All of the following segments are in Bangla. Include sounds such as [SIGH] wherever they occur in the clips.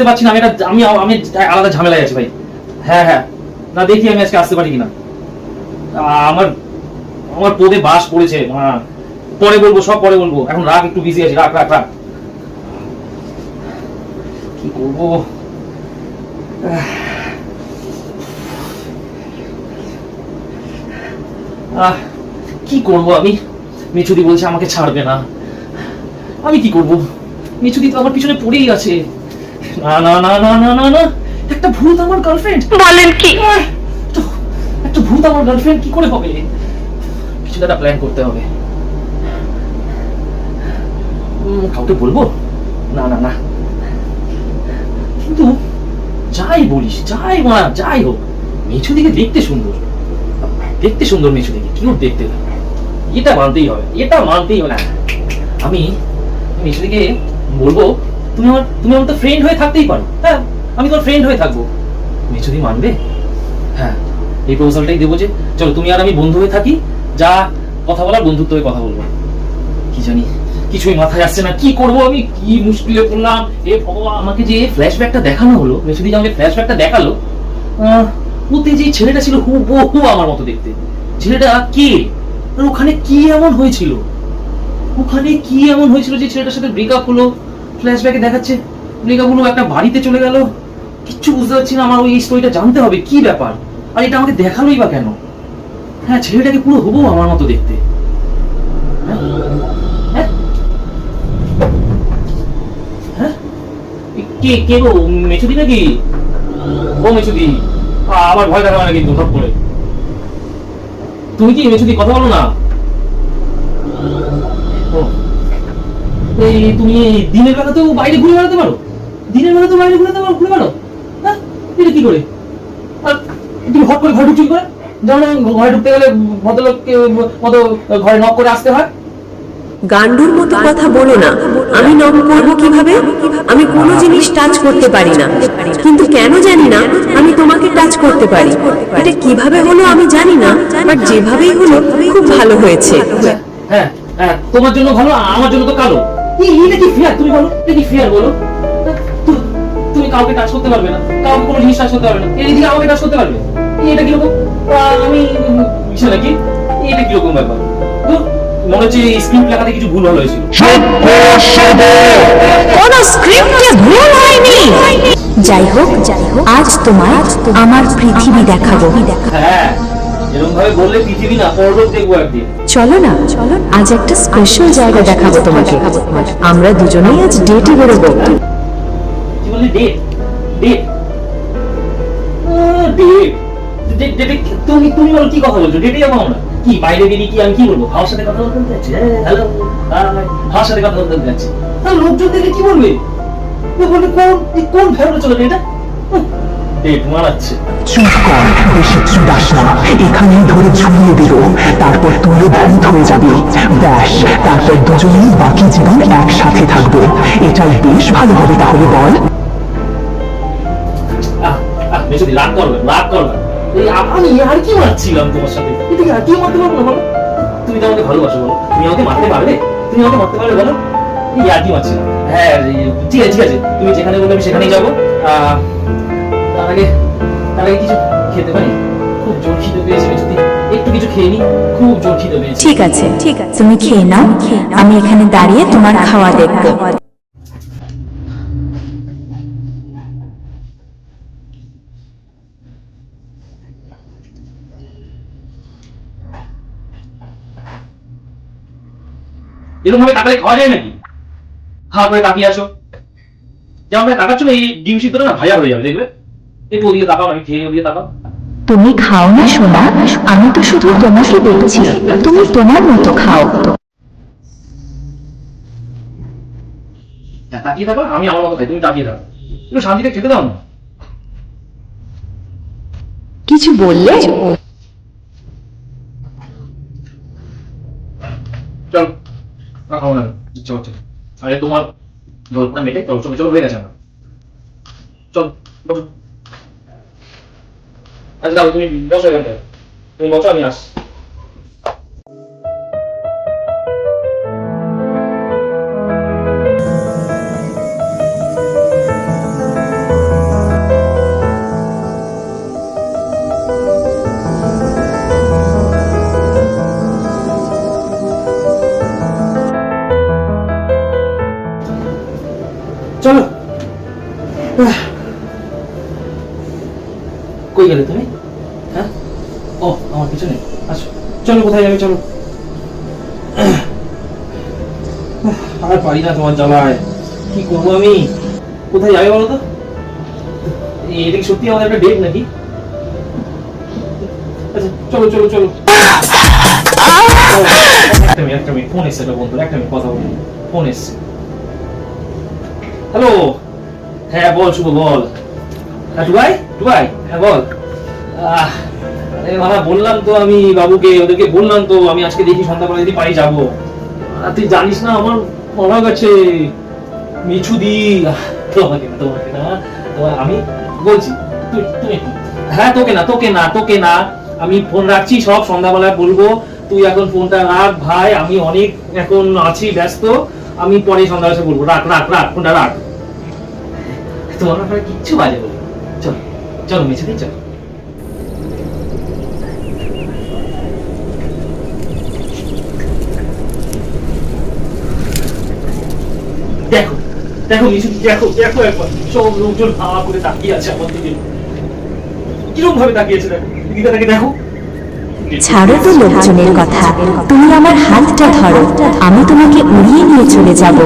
আসতে পারছি না, আমি এটা আমি আমি আলাদা ঝামেলায় আছি ভাই। হ্যাঁ হ্যাঁ। না, দেখি আমি আজকে আসতে পারি কিনা। আমার আমার পদে বাস পড়েছে হ্যাঁ পরে বলব, সব পরে বলব। এখন রাগ, একটু বিজি আছি। রাখ রাখ রাখ কি করব? কি করব আমি? মিছুদি বলছে, আমাকে ছাড়বে না। আমি কি করব? মিছুদি তো আমার পিছনে পড়েই আছে। না না না না না না না। একটা ভূত আমার গার্লফ্রেন্ড বলেন কি? একটা ভূত আমার গার্লফ্রেন্ড কি করে হবে? কিছু একটা প্ল্যান করতে হবে। কাউকে বলব? না না না। কিন্তু যাই বলিস যাই মা যাই হোক। মেছু দিকে দেখতে সুন্দর। দেখতে সুন্দর মেছু দিকে কিউট দেখতে। এটা মানতেই হবে এটা মানতেই হবে। না আমি মেছু দিকে বলব তুমি আমার তুমি আমার তো ফ্রেন্ড হয়ে থাকতেই পারো। হ্যাঁ আমি তোমার ফ্রেন্ড হয়ে থাকব। মেছুদি মানবে? হ্যাঁ এই প্রপোজালটাই দেবো যে, চলো তুমি আর আমি বন্ধু হয়ে থাকি, যা কথা বলার বন্ধুত্ব হয়ে কথা বলব। কি জানি, কিছুই মাথায় আসছে না, কি করব আমি? কি মুশকিলে পড়লাম? এ ভগবান, আমাকে যে ফ্ল্যাশব্যাকটা দেখানো হলো, মেসুদি আমাকে ফ্ল্যাশব্যাকটা দেখাল ওতে যে ছেলেটা ছিল হু হু আমার মতো দেখতে। ছেলেটা কে? ওখানে কি এমন হয়েছিল? ওখানে কি এমন হয়েছিল যে ছেলেটার সাথে ব্রেকআপ হলো? ফ্ল্যাশব্যাকে দেখাচ্ছে হলো একটা বাড়িতে চলে গেল। কিচ্ছু বুঝতে পারছি না আমার ওই স্টোরিটা জানতে হবে, কি ব্যাপার? আর এটা আমাকে দেখালোই বা কেন? হ্যাঁ ছেলেটাকে পুরো হব আমার মতো দেখতে। হ্যাঁ? হ্যাঁ? হ্যাঁ? কে কে গো, মেচুদি নাকি? ও মেচুদি, আ- আবার ভয় দেখাবে না কিন্তু সব করে। তুমি কি মেছুদি কথা বলো না? এই তুমি দিনের বেলাতেও বাইরে ঘুরে বেড়াতে পারো। দিনের বেলাতেও বাইরে ঘুরে পারো ঘুরে বেড়াও। হ্যাঁ? এটা কি করে? আর তুমি হট করে ঘরে ঢুকছি করে? যেমন ঘরে ঢুকতে গেলে ভদ্রলোককে মতো ঘরে নক করে আসতে হয়। গান্ডুর মতো কথা বলো না। আমি নক করব কীভাবে? আমি কোনো জিনিস টাচ করতে পারি না। কিন্তু কেন জানি না আমি তোমাকে টাচ করতে পারি। এটা কীভাবে হলো আমি জানি না বাট যেভাবেই হলো খুব ভালো হয়েছে। হ্যাঁ হ্যাঁ তোমার জন্য ভালো আমার জন্য তো কালো। এই- এটা ফেয়ার তুমি বলো এটা ফেয়ার বলো? তুমি কাউকে টাচ করতে পারবে না কাউকে কোনো জিনিস টাচ করতে পারবে না। এদিকে আমাকে টাচ করতে পারবে? এটা কীরকম আমি বিশাল নাকি এটা কীরকম ব্যাপার? তো মনে হচ্ছে স্ক্রিপ্ট লেখাতে কিছু ভুল হলো হয়েছিল। কোন স্ক্রিপ্টে ভুল হয়নি। যাই হোক যাই হোক আজ তোমার আমার পৃথিবী দেখাবো। হ্যাঁ। ভাবে চলো না চলো আজ একটা স্পেশাল জায়গা দেখাবো তোমাকে। আমরা দুজনেই আজ ডেটে বেরোবো। তুমি তুমি বলো কি কথা বলছো? ডেটে যাব আমরা? কি বাইরে বেরিয়ে কি আমি কি বলব? হাওয়ার সাথে কথা বলতে যাচ্ছি? হ্যালো? হাওয়ার সাথে কথা বলতে যাচ্ছি। লোকজন দেখলে কি বলবে? বলবে কোন কোন ফেরত চলে এটা? মারাচ্ছে। চুপ কর বেশি চুদাস না। এখানেই ধরে ঝুলিয়ে দিল। তারপর তুলে বন্ধ হয়ে যাবে। ব্যাস তারপর দুজনেই বাকি জীবন একসাথে থাকব। এটাই বেশ ভালো হবে তাহলে বল। রাগ রাগ আমি আর কি মারছিলাম তোমার সাথে? এটা আর কি মারতে পারব না বলো তুমি তো আমাকে ভালোবাসো বলো। তুমি আমাকে মারতে পারবে? তুমি আমাকে মারতে পারবে বলো? এই আর কি মারছিলাম? হ্যাঁ ঠিক আছে ঠিক আছে। তুমি যেখানে বলবে আমি সেখানেই যাব। আহ, আগে তার আগে কিছু খেতে পারি? খুব জোর খিদে পেয়েছে মেসুদি একটু কিছু খেয়ে নি খুব জোর খিদে পেয়েছে। ঠিক আছে ঠিক আছে। তুমি খেয়ে নাও। আমি এখানে দাঁড়িয়ে তোমার খাওয়া দেখব। এরকম ভাবে তাকালে খাওয়া যায় নাকি? হা করে তাকিয়ে আছো। যেমন তাকাচ্ছ না এই ডিম সিদ্ধটা না ভাজা হয়ে যাবে দেখবে তুমি খাও না সোনা। আমি তো শুধু তোমাকে দেখছি। তুমি তোমার মতো খাও। হ্যাঁ, তাকিয়ে থাকো আমি আমার মতো খাই। তুমি তাকিয়ে থাকো। একটু শান্তিতে খেতে দাও না। কিছু বললে? চল রাখাও না। ইচ্ছা হচ্ছে আরে তোমার গল্পটা মেটে চলো চলো চলো 但是他们出去旅游水很的，你冇赚你啊！Solo. Ah. পিছনে আসো। চলো কোথায় যাবে? চলো। আর পারি না তোমার জ্বালায়। কি করব আমি? কোথায় যাবে বলো তো? এটা সত্যি আমাদের একটা ডেট নাকি? আচ্ছা চলো চলো চলো। একটা মিনিট একটা মিনিট ফোন এসছে একটা বন্ধু একটা মিনিট কথা বলি। ফোন এসছে। হ্যালো হ্যাঁ বল শুভ বল। হ্যাঁ টুবাই টুবাই হ্যাঁ বল। আহ, বললাম তো আমি বাবুকে, ওদেরকে বললাম তো, আমি আজকে দেখি সন্ধ্যাবেলা যদি পারি যাব। তুই জানিস না, আমার মরা গেছে তোমাকে তোমাকে না আমি বলছি হ্যাঁ তোকে না তোকে না তোকে না, আমি ফোন রাখছি, সব সন্ধ্যাবেলায় বলব, তুই এখন ফোনটা রাখ, ভাই, আমি অনেক এখন আছি, ব্যস্ত, আমি পরে সন্ধ্যাবেলা এসে বলব, রাখ রাখ রাখ, ফোনটা রাখ। তোমার ব্যাপারে কিচ্ছু বাজে বলি। চলো চলো মিছে দিই চলো। দেখো দেখো দেখো দেখো একবার। সব লোকজন হাওয়া করে তাকিয়ে আছে আমার দিকে। কীরকম ভাবে তাকিয়েছে দেখো? দিদিটাকে দেখো। ছাড়ো তো লোকজনের কথা। তুমি আমার হাতটা ধরো। আমি তোমাকে উড়িয়ে নিয়ে চলে যাব।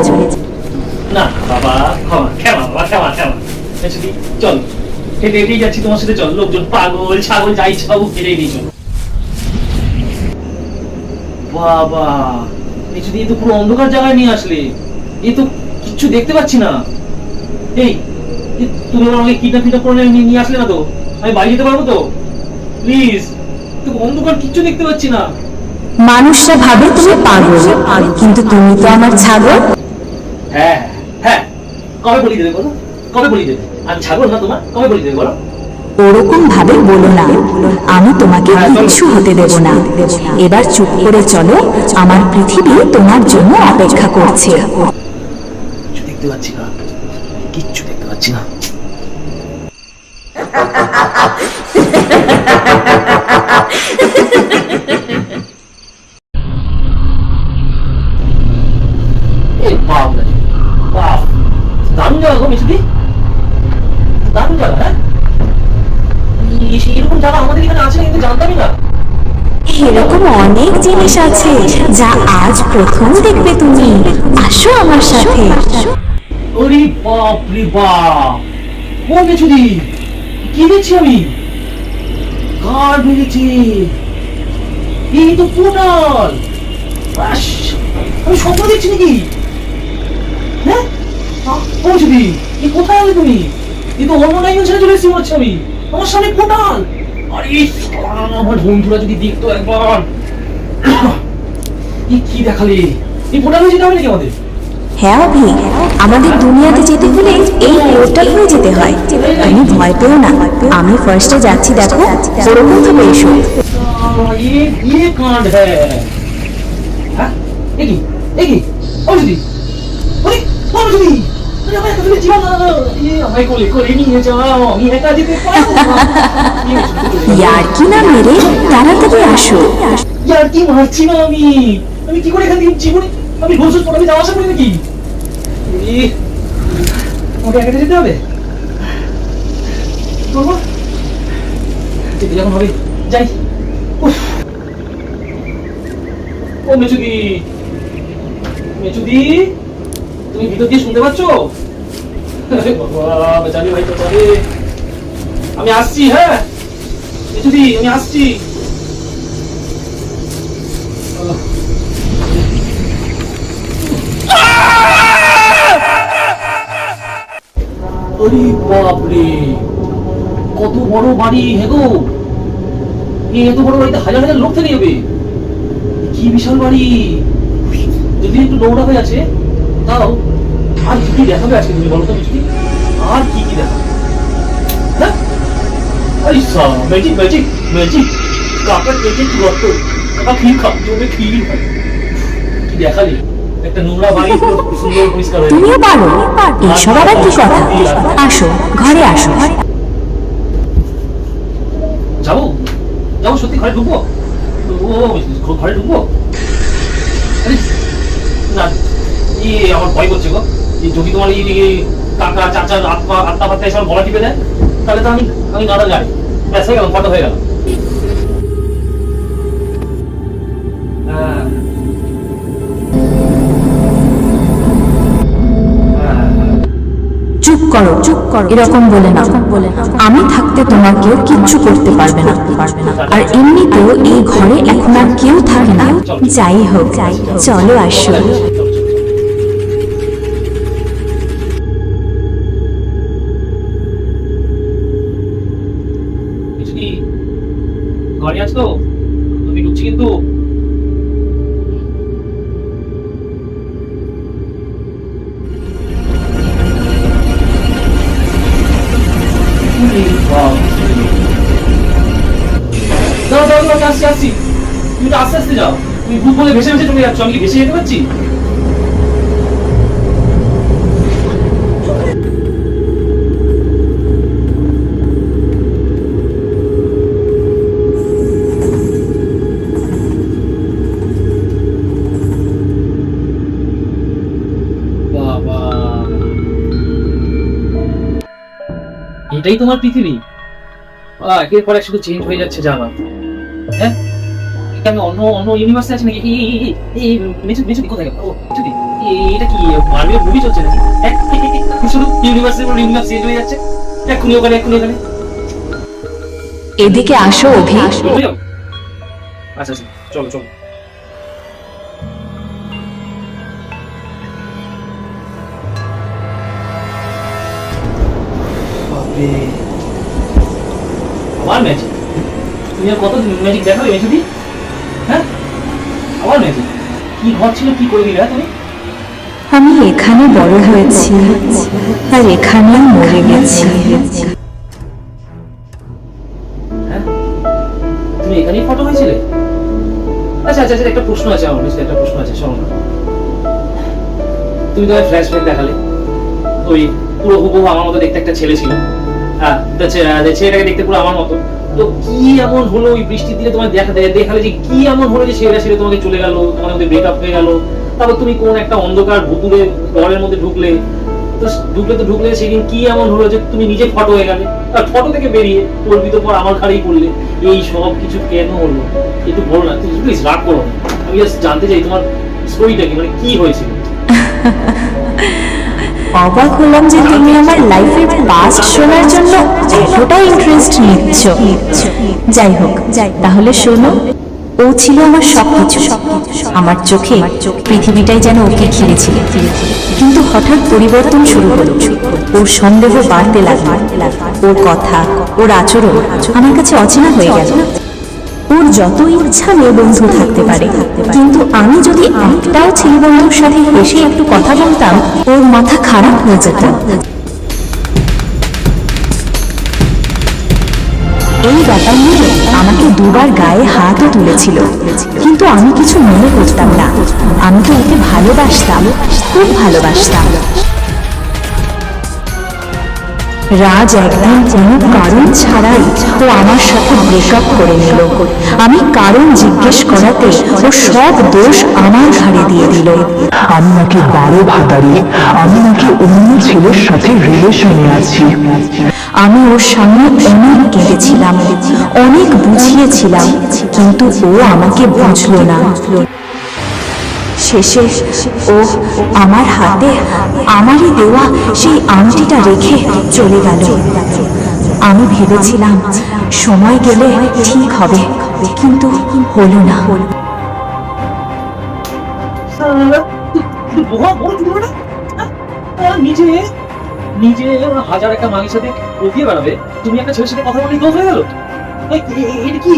না বাবা ক্ষমা ক্ষমা বাবা ক্ষমা ক্ষমা। আচ্ছা চল। হেঁটে হেঁটেই যাচ্ছি তোমার সাথে। চল লোকজন পাগল ছাগল যাই সব চল। বাবা দিয়ে তো পুরো অন্ধকার জায়গায় নিয়ে আসলে। এই তো কিচ্ছু দেখতে পাচ্ছি না। এই তুমি আমার আমাকে কিডন্যাপ ফিডন্যাপ করে নিয়ে আসলে না তো? আমি বাড়ি যেতে পারব তো? প্লিজ তো অন্ধকার কিচ্ছু দেখতে পাচ্ছি না। মানুষরা ভাবে তুমি পাগল কিন্তু তুমি তো আমার ছাগল। হ্যাঁ হ্যাঁ কবে বলি দেবে বলো? কবে বলি দেবে? আমি ছাগল না তোমার কবে বলি দেবে বলো? ওরকম ভাবে বলো না। আমি তোমাকে কিছু হতে দেব না। এবার চুপ করে চলো। আমার পৃথিবী তোমার জন্য অপেক্ষা করছে। দেখতে পাচ্ছি না। কিচ্ছু দেখতে পাচ্ছি না। হ্যাঁ? অনেক জিনিস আছে যা আজ প্রথম দেখবে তুমি। আসো আমার সাথে। ওরে বাপ রে বাপ। ও মেছুদি কি দেখছি আমি কার মেরেছে এই তো আস, আমি স্বপ্ন দেখছি নাকি? হ্যাঁ? মেছুদি এই কোথায় আলে তুমি? এই তো অন্য ডাইমেনশনে চলে এসেছি মনে আমি। আমার সামনে পোটাল আরে আমার বন্ধুরা যদি দেখতো একবার। [COUGHS] এই কি দেখালে? এই পোটাল হয়ে যেতে হবে নাকি আমাদের? হ্যাঁ অভি আমাদের দুনিয়াতে যেতে হলে এই রোডটা ধরে যেতে হয়। তুমি ভয় পেও না। আমি ফার্স্টে যাচ্ছি, দেখো। ওরকম ভাবে এসো ইয়ার কি তাড়াতাড়ি আসো আমি আমি কি করে এখান থেকে জীবনে আমি পড়াতে যাওয়া আসা করি নাকি? আমাকে যেতে হবে? করব যেতে যখন হবে যাই। ও মেচুদি মেচুদি তুমি ভিতর দিয়ে শুনতে পাচ্ছ? বাবা বেচারি ভাই বেচারি আমি আসছি হ্যাঁ? মেচুদি আমি আসছি। আরে বাপরে, কত বড় বাড়ি হেগো এই এত বড় বাড়িতে হাজার হাজার লোক থেকে যাবে। কি বিশাল বাড়ি। যদি একটু নোংরা হয়ে আছে, তাও আর কি দেখাবে আজকে তুমি বলো তো মিষ্টি? আর কি কি দেখাবে? হ্যাঁ? ম্যাজিক ম্যাজিক ম্যাজিক কাকার কেটে রক্ত? কাকা ক্ষীর খা জমে ক্ষীর খায় কি দেখালি তুমিও পারো। এইসব আবার কি কথা? আসো ঘরে আসো। যাব? যাব সত্যি ঘরে ঢুকবো? ঘরে ঢুকবো? না ইয়ে আমার ভয় করছে গো। যদি তোমার এই কাকা চাচা আত্মা আত্মা ফাত্মা এসব বলা টিপে দেয় তাহলে তো আমি আমি গাদা যাই। ব্যাস হয়ে গেল ফটো হয়ে গেল। করো। চুপ করো। এরকম বলে না। বলে না। আমি থাকতে তোমার কেউ কিচ্ছু করতে পারবে না। পারবে না। আর এমনিতেও এই ঘরে এখন আর কেউ থাকে না। যাই হোক। চলো আসো। বলে ভেসে ভেসে চলে যাচ্ছ, আমি কি ভেসে যেতে পারছি? এটাই তোমার পৃথিবী? একের পর এক শুধু চেঞ্জ হয়ে যাচ্ছে জামা হ্যাঁ? আমি অন্য অন্য ইউনিভার্সে আছি নাকি এই এই এই এই মেচু মেচু কোথায় গেল ও মেচুদি এটা কি মার্বেল মুভি চলছে নাকি হ্যাঁ? শুধু ইউনিভার্সের পর ইউনিভার্স চেঞ্জ হয়ে যাচ্ছে এক্ষুনি ওখানে এক্ষুনি ওখানে এদিকে আসো অভি আচ্ছা আচ্ছা চলো চলো আবার ম্যাজিক তুমি আর কত ম্যাজিক দেখাবে মেচুদি কি ঘর ছিল কি করে দিলে তুমি? আমি এখানে বড় হয়েছি আর এখানেই মরে গেছি। হ্যাঁ? তুমি এখানেই ফটো হয়েছিলে? আচ্ছা আচ্ছা আচ্ছা একটা প্রশ্ন আছে আমার কাছে একটা প্রশ্ন আছে শোনো তুমি তো ফ্ল্যাশব্যাক দেখালে। ওই পুরো হুবহু আমার মতো দেখতে একটা ছেলে ছিল। হ্যাঁ ছেলেটাকে দেখতে পুরো আমার মতো। তো কি এমন হলো? ওই বৃষ্টির দিনে তোমার দেখা দে- দেখালে যে কি এমন হলো যে ছেলেটা ছেলে তোমাকে চলে গেল, তোমার মধ্যে ব্রেকআপ হয়ে গেল। তারপর তুমি কোন একটা অন্ধকার ভুতুরে ঘরের মধ্যে ঢুকলে। তো ঢুকলে তো ঢুকলে সেদিন কি এমন হলো যে তুমি নিজে ফটো হয়ে গেলে। আর ফটো থেকে বেরিয়ে কল্পিত পর আমার ঘাড়েই পড়লে। এই সব কিছু কেন হলো? একটু বলো না তুমি প্লিজ রাগ করো আমি জাস্ট জানতে চাই তোমার স্টোরিটা কি মানে কি হয়েছিল? [LAUGHS] অবাক হলাম যে তুমি আমার লাইফের পাস্ট শোনার জন্য এতটা ইন্টারেস্ট নিচ্ছ। যাই হোক, তাহলে শোনো, ও ছিল আমার সবকিছু। আমার চোখে পৃথিবীটাই যেন ওকে ঘিরেছিল। কিন্তু হঠাৎ পরিবর্তন শুরু হলো। ওর সন্দেহ বাড়তে লাগল। ওর কথা, ওর আচরণ আমার কাছে অচেনা হয়ে গেল। ওর যত ইচ্ছা মেয়ে বন্ধু থাকতে পারে। কিন্তু আমি যদি একটাও ছেলে বন্ধুর সাথে হেসে একটু কথা বলতাম, ওর মাথা খারাপ হয়ে যেত। এই ব্যাপার নিয়ে আমাকে দুবার গায়ে হাতও তুলেছিল। কিন্তু আমি কিছু মনে করতাম না। আমি তো ওকে ভালোবাসতাম, খুব ভালোবাসতাম। রাজ একদিন কোনো কারণ ছাড়াই ও আমার সাথে ব্রেকআপ করে নিল। আমি কারণ জিজ্ঞেস করাতে ও সব দোষ আমার ঘাড়ে দিয়ে দিল। আমি নাকি বারো ভাতারি আমি নাকি অন্য ছেলের সাথে রিলেশনে আছি। আমি ওর সামনে অনেক কেঁদেছিলাম অনেক বুঝিয়েছিলাম কিন্তু ও আমাকে বুঝলো না। শেষে ও আমার হাতে, আমারই দেওয়া সেই আংটিটা রেখে চলে গেল। আমি ভেবেছিলাম, সময় গেলে ঠিক হবে, কিন্তু হলো না। নিজে নিজে হাজার একটা মাগির সাথে বেড়াবে। তুমি একটা ছেলের সাথে কথা বলে দোষ হয়ে গেল? এটা কি?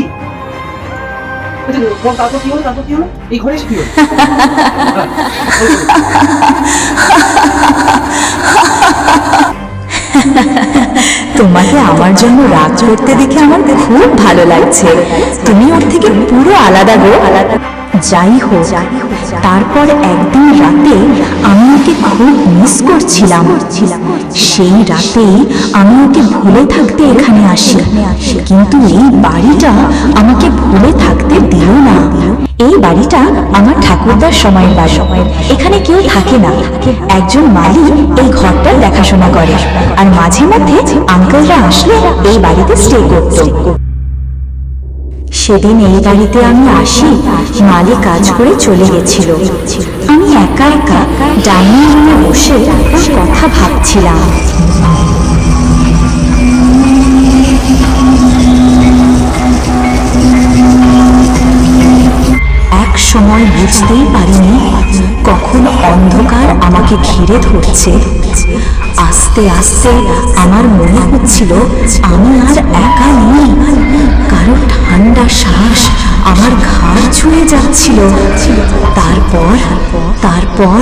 তোমাকে আমার জন্য রাগ করতে দেখে আমার খুব ভালো লাগছে। তুমি ওর থেকে পুরো আলাদা গো। আলাদা যাই হোক, তারপর একদিন রাতে আমি ওকে খুব মিস করছিলাম। সেই রাতেই আমি ওকে ভুলে থাকতে এখানে আসি। কিন্তু এই বাড়িটা আমাকে ভুলে থাকতে দিল না। এই বাড়িটা আমার ঠাকুরদার সময়ের বাড়ি। এখানে কেউ থাকে না। একজন মালিক এই ঘরটার দেখাশোনা করে। আর মাঝে মধ্যে আঙ্কেলরা আসলে এই বাড়িতে স্টে করত। সেদিন এই বাড়িতে আমি আসি মালিক কাজ করে চলে গেছিল। আমি একা একা ডাইনিং রুমে বসে কথা ভাবছিলাম। এক সময় বুঝতেই পারিনি কখন অন্ধকার আমাকে ঘিরে ধরছে। আস্তে আস্তে আমার মনে হচ্ছিল আমি আর একা নেই কারও ঠান্ডা শ্বাস আমার ঘাড় ছুঁয়ে যাচ্ছিল তারপর তারপর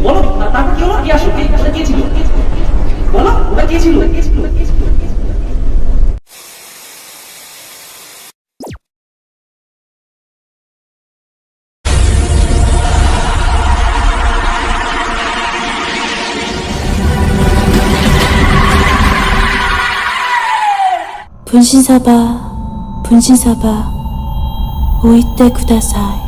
বলো ওটা কে ছিল বলো ওটা কে ছিল 분신사바, 분신사바, 오이때 구다사이.